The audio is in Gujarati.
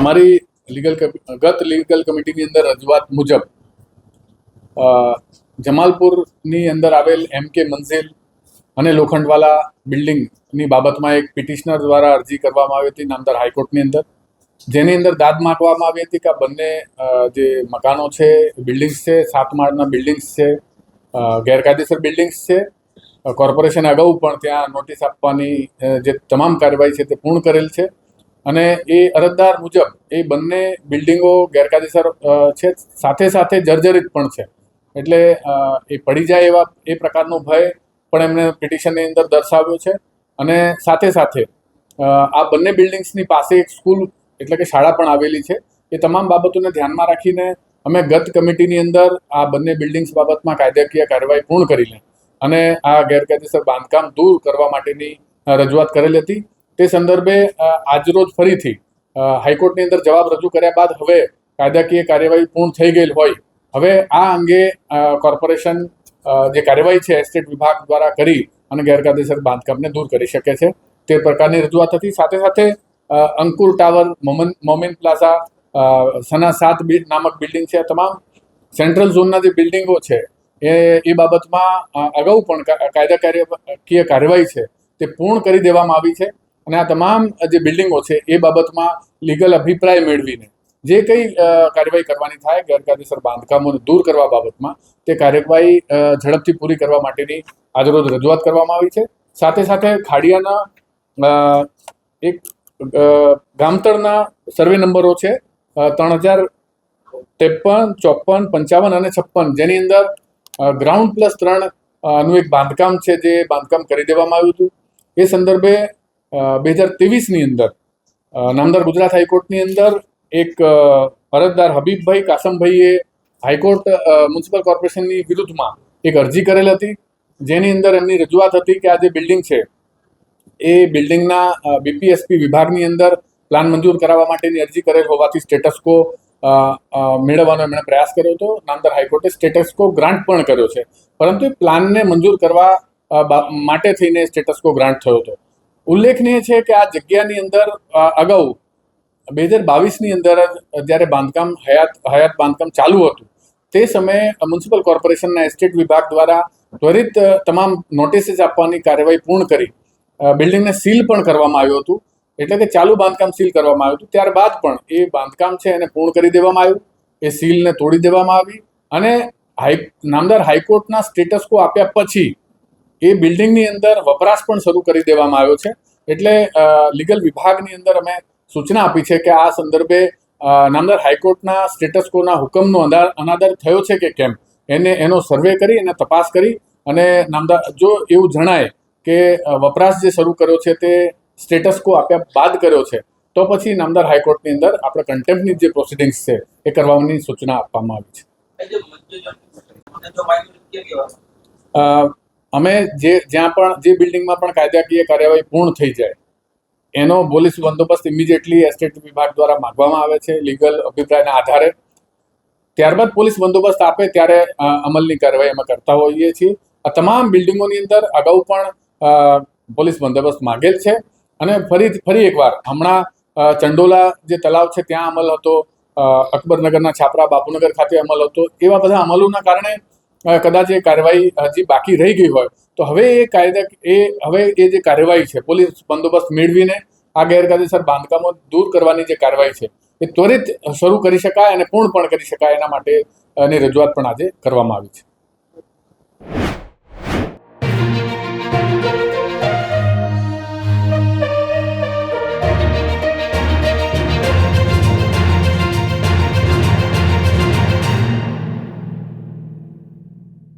અમારી લીગલ ગત લીગલ કમિટીની અંદર રજૂઆત મુજબ જમાલપુરની અંદર આવેલ એમ કે મંઝિલ અને લોખંડવાલા બિલ્ડિંગની બાબતમાં એક પિટિશનર દ્વારા અરજી કરવામાં આવી હતી નામદાર હાઈકોર્ટની અંદર. જેની અંદર દાદ માંગવામાં આવી હતી કે આ બંને જે મકાનો છે, બિલ્ડિંગ્સ છે, સાત માળના બિલ્ડિંગ્સ છે ગેરકાયદેસર બિલ્ડિંગ્સ છે કોર્પોરેશન અગાઉ પણ ત્યાં નોટિસ આપવાની જે તમામ કાર્યવાહી છે તે પૂર્ણ કરેલ છે. અને એ અરજદાર મુજબ એ બંને બિલ્ડિંગો ગેરકાયદેસર છે. સાથે સાથે જર્જરિત પણ છે. એટલે એ પડી જાય એવા, એ પ્રકારનો ભય પણ એમને પિટિશનની અંદર દર્શાવ્યો છે. અને સાથે સાથે આ બંને બિલ્ડિંગ્સની પાસે એક સ્કૂલ એટલે કે શાળા પણ આવેલી છે. એ તમામ બાબતોને ધ્યાનમાં રાખીને અમે ગત કમિટીની અંદર આ બંને બિલ્ડિંગ્સ બાબતમાં કાયદાકીય કાર્યવાહી પૂર્ણ કરી લે અને આ ગેરકાયદેસર બાંધકામ દૂર કરવા માટેની રજૂઆત કરેલી હતી. તે સંદર્ભે આજરોજ ફરીથી હાઈકોર્ટની અંદર જવાબ રજૂ કર્યા બાદ હવે કાયદાકીય કાર્યવાહી પૂર્ણ થઈ ગયેલ હોય. હવે આ અંગે કોર્પોરેશન જે કાર્યવાહી છે, એસ્ટેટ વિભાગ દ્વારા કરી અને ગેરકાયદેસર બાંધકામને દૂર કરી શકે છે. તે પ્રકારની રજૂઆત હતી. સાથે સાથે અંકુર ટાવર, મોમન, મોમિન પ્લાઝા સના સાત નામક બિલ્ડિંગ છે તમામ. સેન્ટ્રલ ઝોનના જે બિલ્ડિંગો છે, એ એ બાબતમાં અગાઉ પણ કાયદા કાર્યકીય કાર્યવાહી છે, તે પૂર્ણ કરી દેવામાં આવી છે. અને આ તમામ જે બિલ્ડિંગો છે, એ બાબતમાં લીગલ અભિપ્રાય મેળવીને જે કંઈ કાર્યવાહી કરવાની થાય, ગેરકાયદેસર બાંધકામોને દૂર કરવા બાબતમાં, તે કાર્યવાહી ઝડપથી પૂરી કરવા માટેની આજરોજ રજૂઆત કરવામાં આવી છે. સાથે સાથે ખાડિયાના એક ગામતળના સર્વે નંબરો છે ત્રણ હજાર ત્રેપન, ચોપન, પંચાવન અને છપ્પન. જેની અંદર ગ્રાઉન્ડ પ્લસ ત્રણનું એક બાંધકામ છે, જે બાંધકામ કરી દેવામાં આવ્યું હતું. એ સંદર્ભે બે હજાર ત્રેવીસની અંદર નામદાર ગુજરાત હાઈકોર્ટની અંદર એક અરજદાર હબીબભાઈ કાસમભાઈએ હાઈકોર્ટ મ્યુનિસિપલ કોર્પોરેશનની વિરુદ્ધમાં એક અરજી કરેલ હતી. જેની અંદર એમની રજૂઆત હતી કે આ જે બિલ્ડિંગ છે, એ બિલ્ડિંગના બીપીએસપી વિભાગની અંદર પ્લાન મંજૂર કરાવવા માટેની અરજી કરેલ હોવાથી સ્ટેટસ કો મેળવવાનો એમણે પ્રયાસ કર્યો હતો. નામદાર હાઈકોર્ટે સ્ટેટસ કો ગ્રાન્ટ પણ કર્યો છે. પરંતુ એ પ્લાનને મંજૂર કરવા માટે થઈને સ્ટેટસ કો ગ્રાન્ટ થયો હતો. ઉલ્લેખનીય છે કે આ જગ્યાની અંદર અગાઉ બે હજાર બાવીસની અંદર જ્યારે બાંધકામ હયાત હયાત બાંધકામ ચાલુ હતું, તે સમયે મ્યુનિસિપલ કોર્પોરેશનના એસ્ટેટ વિભાગ દ્વારા ત્વરિત તમામ નોટિસીસ આપવાની કાર્યવાહી પૂર્ણ કરી બિલ્ડિંગને સીલ પણ કરવામાં આવ્યું હતું, એટલે કે ચાલુ બાંધકામ સીલ કરવામાં આવ્યું હતું, ત્યારબાદ પણ એ બાંધકામ છે એને પૂર્ણ કરી દેવામાં આવ્યું, એ સીલને તોડી દેવામાં આવી અને હાઈ, નામદાર હાઈકોર્ટના સ્ટેટસ કો આપ્યા પછી એ બિલ્ડિંગની અંદર વપરાશ પણ શરૂ કરી દેવામાં આવ્યો છે. એટલે લીગલ વિભાગની અંદર અમે સૂચના આપી છે કે આ સંદર્ભે નામદાર હાઈકોર્ટના સ્ટેટસ કોના હુકમનો અનાદર અનાદર થયો છે કે કેમ એને એનો સર્વે કરી એને તપાસ કરી અને નામદાર જો એવું જણાય કે વપરાશ જે શરૂ કર્યો છે તે સ્ટેટસ કો આપ્યા બાદ કર્યો છે તો પછી નામદાર હાઈકોર્ટની અંદર આપણે કન્ટેમ્પની જે પ્રોસિડિંગ્સ છે એ કરવાની સૂચના આપવામાં આવી છે. અમે જે, જ્યાં પણ, જે બિલ્ડિંગમાં પણ કાયદાકીય કાર્યવાહી પૂર્ણ થઈ જાય, એનો પોલીસ બંદોબસ્ત ઇમિડિયેટલી એસ્ટેટ વિભાગ દ્વારા માગવામાં આવે છે લીગલ અભિપ્રાયના આધારે. ત્યારબાદ પોલીસ બંદોબસ્ત આપે ત્યારે અમલની કાર્યવાહી અમે કરતા હોઈએ છીએ. આ તમામ બિલ્ડિંગોની અંદર અગાઉ પણ પોલીસ બંદોબસ્ત માંગેલ છે. અને ફરી ફરી એકવાર, હમણાં ચંડોલા જે તલાવ છે, ત્યાં અમલ હતો. અકબરનગરના છાપરા બાપુનગર ખાતે અમલ હતો. એવા બધા અમલોના કારણે કદાચ એ કાર્યવાહી હજી બાકી રહી ગઈ હોય, તો હવે એ કાયદા એ, હવે એ જે કાર્યવાહી છે, પોલીસ બંદોબસ્ત મેળવીને આ ગેરકાયદેસર બાંધકામો દૂર કરવાની જે કાર્યવાહી છે, એ ત્વરિત શરૂ કરી શકાય અને પૂર્ણ પણ કરી શકાય એના માટે એની રજૂઆત પણ આજે કરવામાં આવી છે.